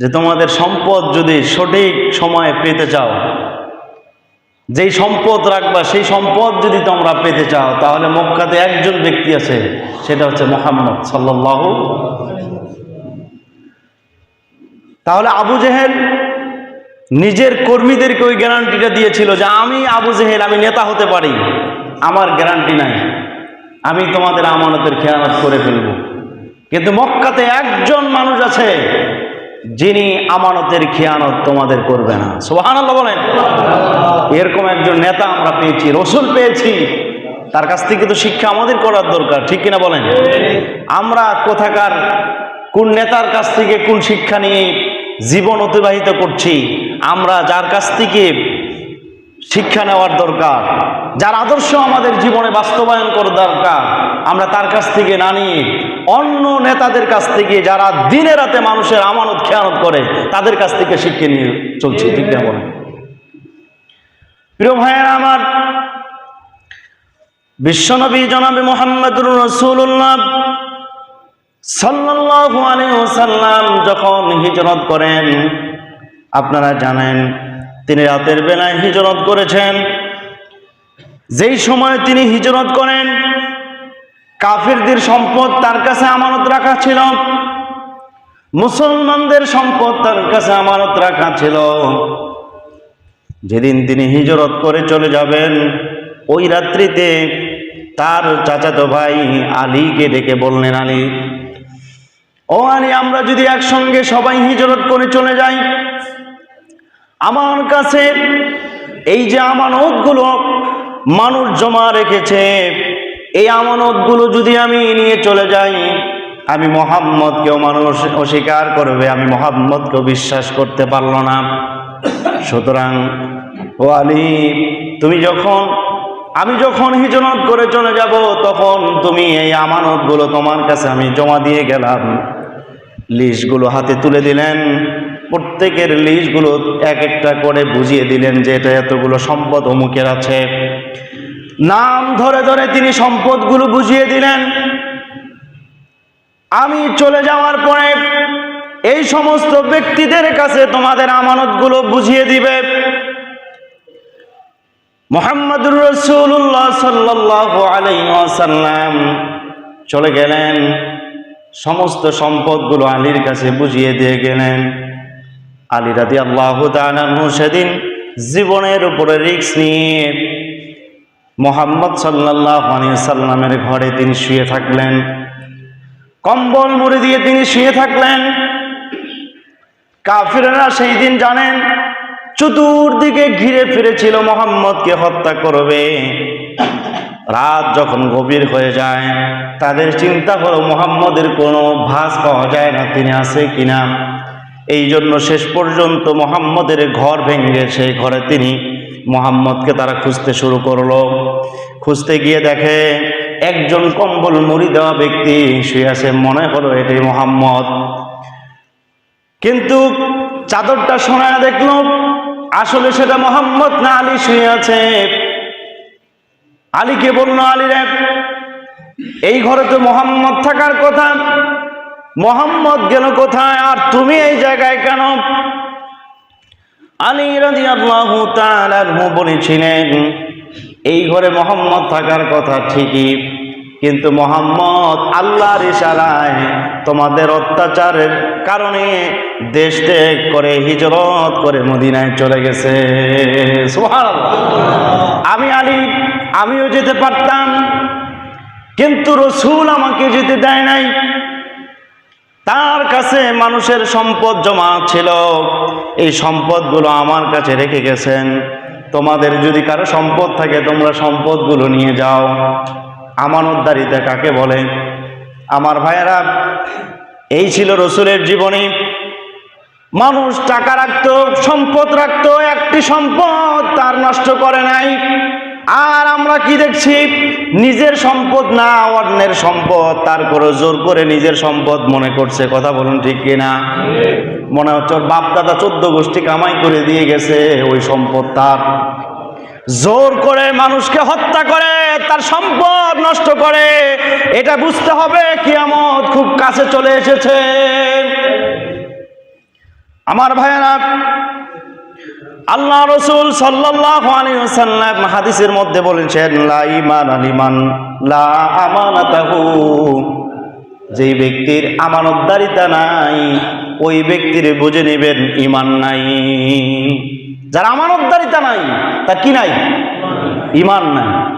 যে তোমাদের সম্পদ যদি সঠিক সময়ে পেতে চাও, যেই সম্পদ রাখবা, সেই সম্পদ যদি তোমরা পেতে চাও, তাহলে মক্কাতে একজন ব্যক্তি আছে, সেটা হচ্ছে মোহাম্মদ সাল্লাহ তাহলে আবু জেহেল নিজের কর্মীদেরকে ওই গ্যারান্টিটা দিয়েছিল যে আমি আবু জেহেল, আমি নেতা হতে পারি, আমার গ্যারান্টি নাই, আমি তোমাদের আমানতের খেয়ানত করে ফেলব। কিন্তু মক্কাতে একজন মানুষ আছে যিনি আমানতের খেয়ানত তোমাদের করবে না। সোহানাল্লাহ বলেন। এরকম একজন নেতা আমরা পেয়েছি, রসুল পেয়েছি। তার কাছ থেকে তো শিক্ষা আমাদের করার দরকার, ঠিক কিনা বলেন? আমরা কোথাকার, কোন নেতার কাছ থেকে কোন শিক্ষা নিয়ে জীবন অতিবাহিত করছি, আমরা যার কাছ থেকে শিক্ষা নেওয়ার দরকার, যার আদর্শ আমাদের জীবনে বাস্তবায়ন করার দরকার, আমরা তার কাছ থেকে না নিয়ে অন্য নেতাদের কাছ থেকে যারা দিনে রাতে মানুষের আমানত, খেয়ানত করে, তাদের কাছ থেকে শিক্ষা নিয়ে চলছে, ঠিক না বলেন? প্রিয় ভাইয়েরা আমার, বিশ্বনবী জনাবে মোহাম্মদুর রসুল্লাহ সাল্লাল্লাহু আলাইহি ওয়াসাল্লাম যখন হিজরত করেন, আপনারা জানেন, তিনি রাতের বেলায় হিজরত করেছেন। যেই সময় তিনি হিজরত করেন কাফিরদের সম্পদ তার কাছে আমানত রাখা ছিল। মুসলমানদের সম্পদ তার কাছে আমানত রাখা ছিল। যেদিন তিনি হিজরত করে চলে যাবেন, ওই রাত্রিতে তার চাচাতো ভাই আলীকে ডেকে বললেন, আলী, ও আলী, আমরা যদি একসঙ্গে সবাই হিজরত করে চলে যাই, আমার কাছে এই যে আমানতগুলো মানুষ জমা রেখেছে এই আমানতগুলো যদি আমি নিয়ে চলে যাই, আমি মোহাম্মদকেও মানুষ অস্বীকার করবে, আমি মোহাম্মদকেও বিশ্বাস করতে পারল না। সুতরাং, ও আলী, তুমি যখন, আমি যখন হিজরত করে চলে যাব, তখন তুমি এই আমানতগুলো তোমার কাছে আমি জমা দিয়ে গেলাম। লিস্টগুলো হাতে তুলে দিলেন। প্রত্যেকের লিস্টগুলো এক একটা করে বুঝিয়ে দিলেন যে এটা এতগুলো সম্পদ অমুকের আছে। নাম ধরে ধরে তিনি সম্পদগুলো বুঝিয়ে দিলেন। আমি চলে যাওয়ার পরে এই সমস্ত ব্যক্তিদের কাছে তোমাদের আমানতগুলো বুঝিয়ে দিবে। মোহাম্মদুর রসুল্লাহ সাল্লাহ আলাইসাল্লাম চলে গেলেন, সমস্ত সম্পদগুলো আলীর কাছে বুঝিয়ে দিয়ে গেলেন। আলী রাদি আল্লাহ সেদিন জীবনের উপরে রিক্স নিয়ে মোহাম্মদ সাল্লাহ সাল্লামের ঘরে তিনি শুয়ে থাকলেন। কম্বল মুড়ি দিয়ে তিনি শুয়ে থাকলেন। কাফিরেরা সেই দিন জানেন, চতুর্দিকে ঘিরে ফিরেছিল মোহাম্মদকে হত্যা করবে। রাত যখন গভীর হয়ে যায়, তাদের চিন্তা হলো, মোহাম্মদের কোনো ভাস পাওয়া যায় না, তিনি আছে কিনা? এই জন্য শেষ পর্যন্ত মোহাম্মদের ঘর ভেঙে সেই ঘরে তিনি মোহাম্মদকে তারা খুঁজতে শুরু করল। খুঁজতে গিয়ে দেখে একজন কম্বল মুড়ি দেওয়া ব্যক্তি শুয়ে আছে। মনে হলো এটাই মোহাম্মদ। কিন্তু চাদরটা শোনা দেখল, আসলে সেটা মোহাম্মদ না আলী শুয়ে আছে। আলীকে বলল, আলী রে, এই ঘরে তো মোহাম্মদ থাকার কথা। মোহাম্মদ গেল কোথায়? আর তুমি এই জায়গায় কেন? আলী রাজি আল্লাহ বলেছিলেন, এই ঘরে মোহাম্মদ থাকার কথা ঠিকই, কিন্তু মোহাম্মদ আল্লাহর ইশারায় তোমাদের অত্যাচারের কারণে দেশ ত্যাগ করে হিজরত করে মদিনায় চলে গেছে। আমি আলী, আমিও যেতে পারতাম, কিন্তু রসুল আমাকে যেতে দেয় নাই তার কাছে মানুষের সম্পদ জমা ছিল। এই সম্পদগুলো আমার কাছে রেখে গেছেন। তোমাদের যদি কারও সম্পদ থাকে, তোমরা সম্পদগুলো নিয়ে যাও। আমানতদারিতা কাকে বলে? আমার ভাইয়েরা, এই ছিল রসুলের জীবনী। মানুষ টাকা রাখতো, সম্পদ রাখতো, একটি সম্পদ তার নষ্ট করে নাই। আর আমরা কি দেখছি? নিজের সম্পদ না, অন্যের সম্পদ। তার করে জোর করে নিজের সম্পদ মনে করছে। কথা বলুন ঠিক কিনা? মনে হচ্ছে বাপ দাদা চোদ্দ গোষ্ঠী কামাই করে দিয়ে গেছে, ওই সম্পদ তার। জোর করে মানুষকে হত্যা করে, তার সম্পদ নষ্ট করে। এটা বুঝতে হবে, কিয়ামত খুব কাছে চলে এসেছে। আমার ভাইয়েরা আল্লাহ রসুল সাল্লাম হাদিসের মধ্যে বলেছেন যেই ব্যক্তির আমানতদারিতা নাই, ওই ব্যক্তির বুঝে নেবেন ইমান নাই। যার আমানতদারিতা নাই তা কি নাই? ইমান নাই।